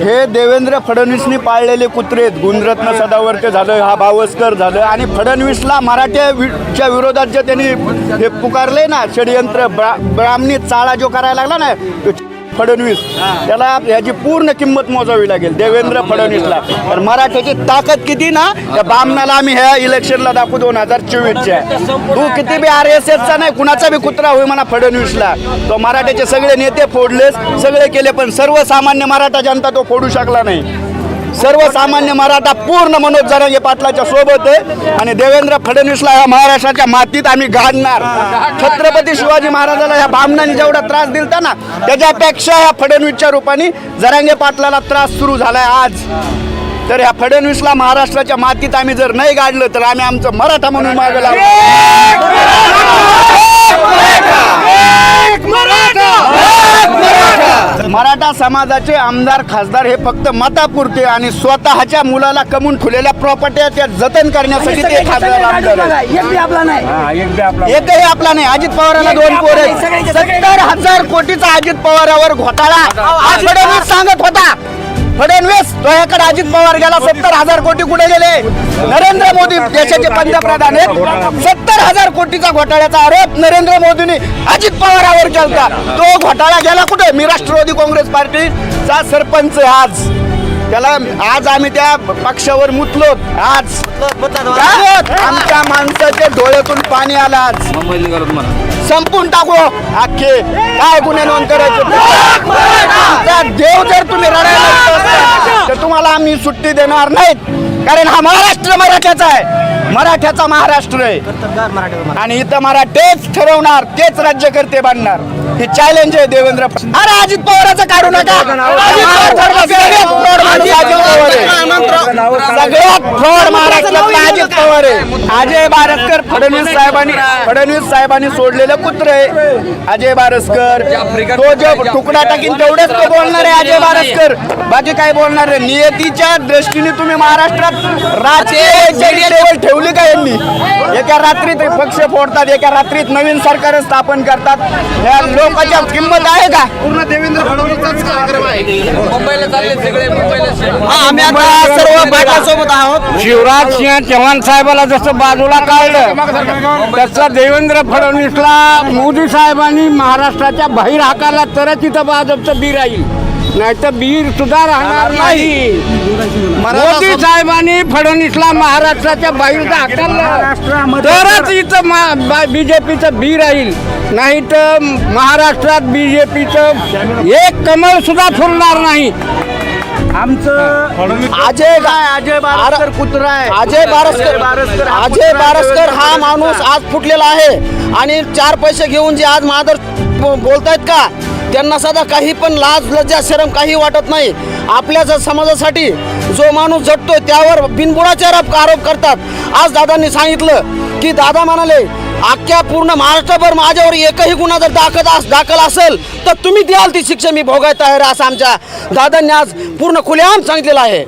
हे देवेंद्र फडणवीसनी पाळलेले कुत्रे आहेत. गुणरत्न सदावर्ते झालं हा भावस्कर झालं आणि फडणवीसला मराठ्याच्या विरोधात जे त्यांनी हे पुकारले ना षडयंत्र ब्रा ब्राह्मणी चाळा जो करायला लागला ना तो फडणवीस त्याला ह्याची पूर्ण किंमत मोजावी लागेल देवेंद्र फडणवीसला. तर मराठ्याची ताकद किती ना त्या बामणाला आम्ही ह्या इलेक्शनला दाखवू दोन हजार चोवीसच्या. तू किती बी आर एस एसचा नाही कुणाचा बी कुत्रा होई म्हणा फडणवीसला. तो मराठ्याचे सगळे नेते फोडलेस सगळे केले पण सर्वसामान्य मराठा जनता तो फोडू शकला नाही. सर्वसामान्य मराठा पूर्ण मनोज जरांगे पाटलाच्या सोबत आहे. आणि देवेंद्र फडणवीसला ह्या महाराष्ट्राच्या मातीत आम्ही गाडणार छत्रपती शिवाजी महाराजाला ह्या बामणांनी जेवढा त्रास दिलता ना त्याच्यापेक्षा ह्या फडणवीसच्या रूपाने जरांगे पाटलाला त्रास सुरू झालाय आज. तर ह्या फडणवीसला महाराष्ट्राच्या मातीत आम्ही जर नाही गाडलं तर आम्ही आमचं मराठा म्हणून मागे मराठा समाजाचे आमदार खासदार हे फक्त मतापुरते आणि स्वतःच्या मुलाला कमवून ठेवलेल्या प्रॉपर्ट्या त्या जतन करण्यासाठी ते खासदार आमदार आहेत. एकही आपला नाही. अजित पवाराला दोन पोर सत्तर हजार कोटीचा अजित पवारावर घोटाळा. फडणवीस सांगत होता फडणवीस तुझ्याकडे अजित पवार गेला. सत्तर हजार कोटी कुठे गेले? नरेंद्र मोदी देशाचे पंतप्रधान आहेत. सत्तर हजार कोटीचा घोटाळ्याचा आरोप नरेंद्र मोदींनी अजित पवारावर केलता. तो घोटाळा गेला कुठे? मी राष्ट्रवादी काँग्रेस पार्टीचा सरपंच आज. त्याला आज आम्ही त्या पक्षावर मुतलो. आज? आमच्या माणसाच्या डोळ्यातून पाणी आलं आज. संपून टाकू. अख्खे काय गुन्हे नोंद करायचे? देव जर तुम्ही रडायला तर तुम्हाला आम्ही सुट्टी देणार नाहीत. कारण हा महाराष्ट्र मराठ्याचा आहे. मराठ्याचा महाराष्ट्र आहे. आणि इथं मराठेच ठरवणार तेच राज्यकर्ते बांधणार हे चॅलेंज आहे देवेंद्र अरे अजित पवाराचं काढू नका. सगळ्यात फ्रॉड महाराष्ट्रातला अजित पवार आहे. अजय बारसकर फडणवीस साहेबांनी फडणवीस साहेबांनी सोडलेलं कुत्र आहे. अजय बारसकर. तो जो तुकडा टाकीन तेवढेच तो बोलणार आहे अजय बारसकर. बाकी काय बोलणार आहे? नियतीच्या दृष्टीने तुम्ही महाराष्ट्रात राजकीय लेवल ठेवली का यांनी? एका रात्रीत पक्ष फोडतात एका रात्रीत नवीन सरकार स्थापन करतात. या लोकांच्या किंमत आहे का? पूर्ण देवेंद्र फडणवीसचाच कार्यक्रम आहे. मुंबईला चालले सगळे मुंबईला आम्ही आता सर्व बाटासोबत आहोत. शिवराज सिंह चव्हाण साहेबाला जसं बाजूला काढलं तसं देवेंद्र फडणवीसला मोदी साहेबांनी महाराष्ट्राच्या बाहेर हाकाला तरच इथं भाजपचं बी राहील. नाही तर बीर सुद्धा राहणार नाही. मोदी साहेबांनी फडणवीसला महाराष्ट्राच्या बाहेर हाकललं. तरच इथं बीजेपीचं बी राहील. नाही तर महाराष्ट्रात बीजेपीचं एक कमळ सुद्धा फुलणार नाही. अजय काय अजय बारसकर कुत्रा आहे. अजय बारसकर अजय बारसकर हा माणूस आज फुटलेला आहे. आणि चार पैसे घेऊन जे आज महादर बोलतायत का? त्यांना सध्या काही पण लाज लज्जा शरम काही वाटत नाही. आपल्या जर समाजासाठी जो माणूस झटतोय त्यावर बिनबुडाचे आरोप आरोप करतात. आज दादांनी सांगितलं की दादा म्हणाले अख्ख्या पूर्ण महाराष्ट्रभर माझ्यावर एकही गुन्हा जर दाखल अस दाखल असेल तर तुम्ही द्याल ती शिक्षा मी भोगायला तयार आहे असं आमच्या दादांनी आज पूर्ण खुलेआम सांगितलेलं आहे.